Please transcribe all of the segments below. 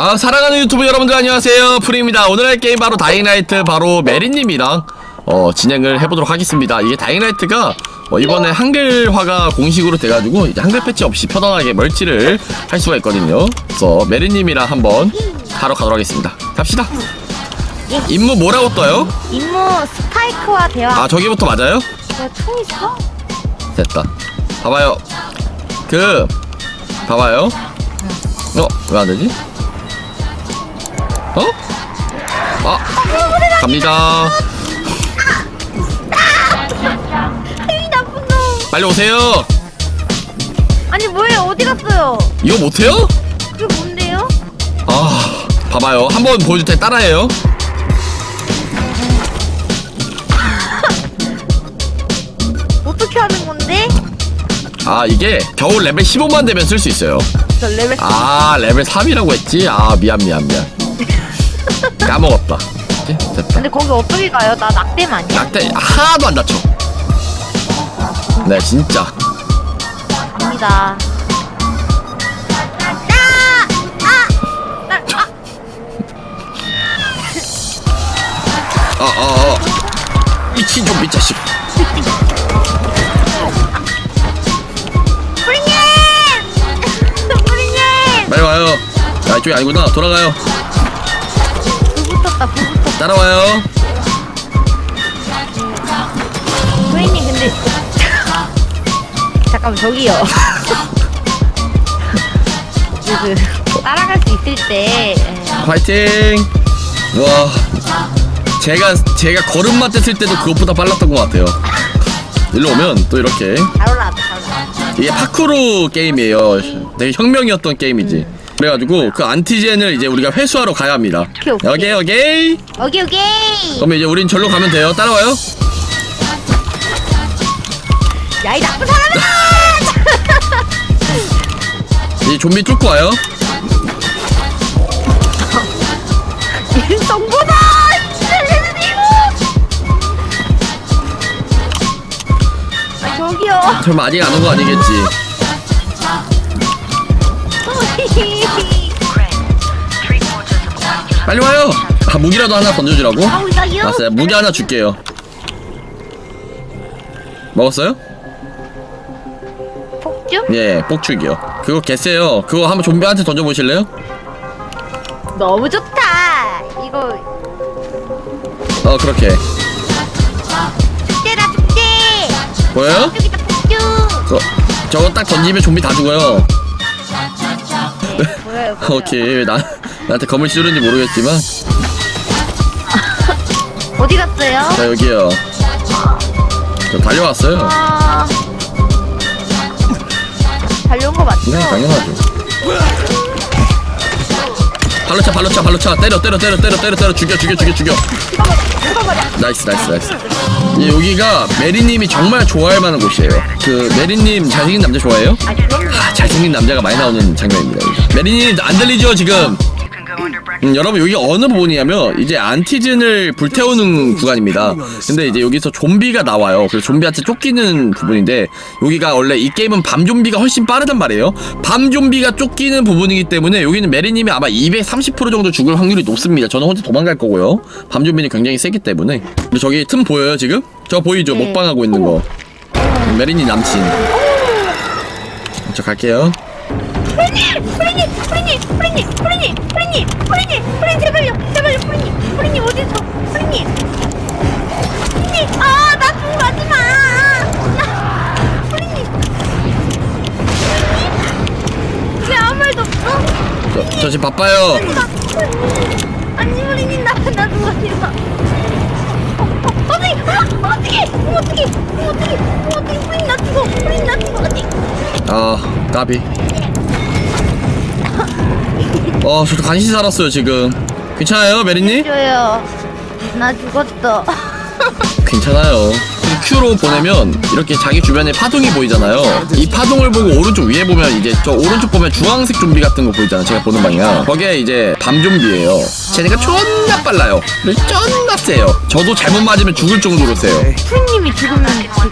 아 사랑하는 유튜브 여러분들 안녕하세요 프리입니다 오늘 할 게임 바로 다잉라이트 바로 메리님이랑 어 진행을 해보도록 하겠습니다 이게 다잉라이트가 어, 이번에 한글화가 공식으로 돼가지고 이제 한글 패치 없이 편안하게 멀티를 할 수가 있거든요 그래서 메리님이랑 한번 하러 가도록 하겠습니다 갑시다 예. 임무 뭐라고 떠요? 임무 스파이크와 대화. 아 저기부터 맞아요? 내가 총 있어? 됐다 봐봐요 그 봐봐요 어? 왜 안되지? 어? 아 갑니다 이 나쁜 놈. 빨리 오세요 아니 뭐예요? 어디 갔어요? 이거 못해요? 그게 뭔데요? 아 봐봐요 한번 보여줄 때 따라해요 어떻게 하는 건데? 아 이게 겨우 레벨 15만 되면 쓸 수 있어요 저 레벨 아 레벨 3이라고 했지? 아 미안 미안 미안 까먹었다 이제 됐다 근데 거기 어떻게 가요? 나 낙댐 아니야? 낙대 하나도 안 다쳐 네 진짜 갑니다. 아! 아! 나, 아! 어어어 미친 좀 미자식 프리님! 프리님! 빨리 와요 아 이쪽이 아니구나 돌아가요 불. 따라와요 프리님 근데 잠깐만 저기요. 그, 그 따라갈 수 있을 때 예. 파이팅 와 제가 제가 걸음마 뗐을 때도 그것보다 빨랐던 것 같아요 일로 오면 또 이렇게 잘 올라왔다, 잘 올라왔다. 이게 파쿠르 게임이에요 되게 혁명이었던 게임이지 그래가지고 그 안티젠을 이제 우리가 회수하러 가야 합니다 오케이, 오케이. 오케이 오케이 오케이, 오케이! 그러면 이제 우린 절로 가면 돼요 따라와요 야, 이 나쁜 사람아! 이 좀비 뚫고 와요 일성보다! 아, 저기요. 설마 아직 안 온 거 아니겠지 빨리 와요 아 무기라도 하나 던져주라고 나요? 알았어요 무기 하나 줄게요 먹었어요? 폭주? 예 폭죽이요 그거 개쎄요 그거 한번 좀비한테 던져보실래요? 너무 좋다. 이거 어 그렇게 축제다, 축제! 보여요? 폭죽이다, 폭죽! 그거 저거 딱 던지면 좀비 다 죽어요 네, 보여요, 보여요. 오케이 왜 나, 나한테 검을 씌우는지 모르겠지만. 어디 갔어요? 자 여기요. 저 달려왔어요. 아... 달려온 거 맞죠? 네 당연하죠. 발로 차 발로 차 발로 차. 때려 때려 때려 때려 때려 때려. 죽여 죽여 죽여 죽여. 나이스 나이스 나이스. 예, 여기가 메리님이 정말 좋아할 만한 곳이에요. 그 메리님 잘생긴 남자 좋아해요? 아. 아 잘생긴 남자가 많이 나오는 장면입니다. 여기. 메리님 안 들리죠 지금 음, 여러분 여기 어느 부분이냐면 이제 안티즌을 불태우는 구간입니다. 근데 이제 여기서 좀비가 나와요. 그래서 좀비한테 쫓기는 부분인데 여기가 원래 이 게임은 밤 좀비가 훨씬 빠르단 말이에요. 밤 좀비가 쫓기는 부분이기 때문에 여기는 메리님이 아마 230% 정도 죽을 확률이 높습니다. 저는 혼자 도망갈 거고요. 밤 좀비는 굉장히 세기 때문에. 근데 저기 틈 보여요 지금? 저 보이죠? 네. 먹방하고 있는 거. 메리님 남친. 저 갈게요. 프리님! 프리님! 프리님! 프리님! 프리님! 프리님! 프리님! 프리님 제발요! 제발요! 프리님! 프리님 어디서? 프리님! 프리님! 아! 나 죽으러 하지 마! 나... 프리님! 프리님? 왜 아무 말도 없어? 저, 저 지금 바빠요. 나... 아니 프리님! 어, 어, 어떡해! 아, 어떡해! 어머, 어떡해! 어머, 어떡해! 어머, 어떡해! 프리님 나 죽어! 프리님 나 죽어! 어떡해! 아, 까비. 어, 저도 간신히 살았어요, 지금. 괜찮아요, 메리님? 줘요. 나 죽었어. 괜찮아요. Q로 보내면 이렇게 자기 주변에 파동이 보이잖아요. 이 파동을 보고 오른쪽 위에 보면 이제 저 오른쪽 보면 주황색 좀비 같은 거 보이잖아요. 제가 보는 방향. 거기에 이제 밤 좀비예요. 쟤네가 존나 빨라요. 그리고 존나 세요. 저도 잘못 맞으면 죽을 정도로 세요. 프리님이 죽으면 지금.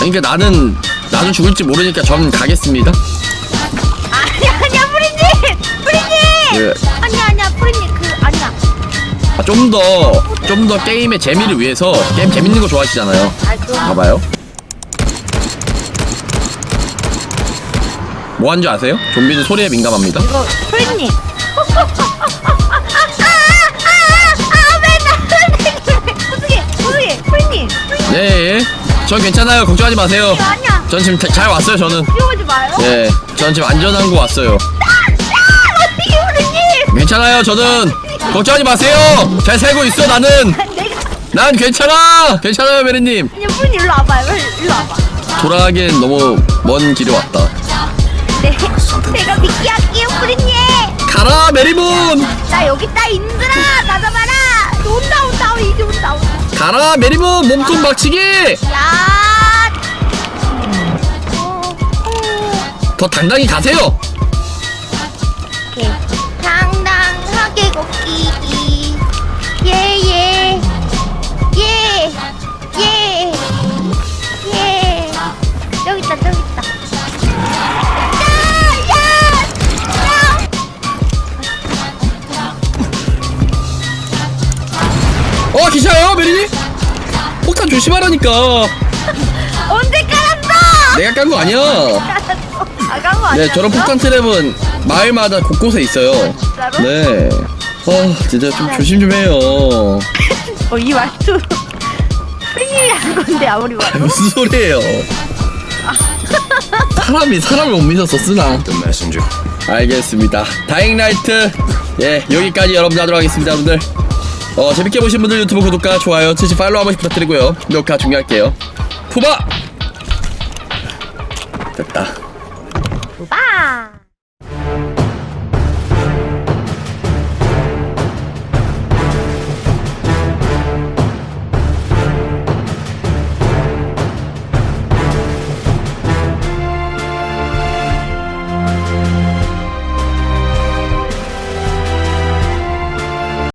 그러니까 나는 나도 죽을지 모르니까 전 가겠습니다. 아니 아니야 프리님! 프리님! 그좀더 좀 더 게임의 재미를 위해서 게임 재밌는 거 좋아하시잖아요. 아 봐봐요. 뭐한줄 아세요? 좀비는 소리에 민감합니다. 이거 프리님 네, 예. 전 괜찮아요. 걱정하지 마세요. 아니야 전 지금 자- 잘 왔어요. 저는. 뛰어오지 마요 예, 전 지금 안전한 곳 왔어요. 괜찮아요. 저는 걱정하지 마세요. 잘 살고 있어. 나는. 난 괜찮아. 괜찮아요, 메리님. 프리님 일로 와봐요 일로 와봐 돌아가기엔 너무 먼 길이 왔다. 네 내가 믿게 할게요 프리님 가라, 메리문. 나 여기 있다 인들아 나 잡아라 온다 온다 이제 온다 온다 가라, 메리문. 몸통 박치기. 야. 더 당당히 가세요. 당당하게 걷기 예예 예. 예. 예. 저기 있다 저기 있다! 어, 기차요, 메리님. 폭탄 조심하라니까. 언제 깔았어? 내가 깐 거 아니야. 깔았어 아간 거 아니야? 네, 저런 폭탄 트랩은 마을마다 곳곳에 있어요. 진짜로? 네. 어, 진짜 좀 조심 좀 해요. 어 이 말투 프리님이 한 건데 아무리 봐도 무슨 소리예요? 사람이 사람을 못 믿어서 쓰나? The messenger. 알겠습니다. 다잉라이트 예 여기까지 여러분들 하도록 하겠습니다, 여러분들. 어 재밌게 보신 분들 유튜브 구독과 좋아요, 트위치 팔로우 한 번씩 부탁드리고요. 녹화 종료할게요. 푸바 됐다.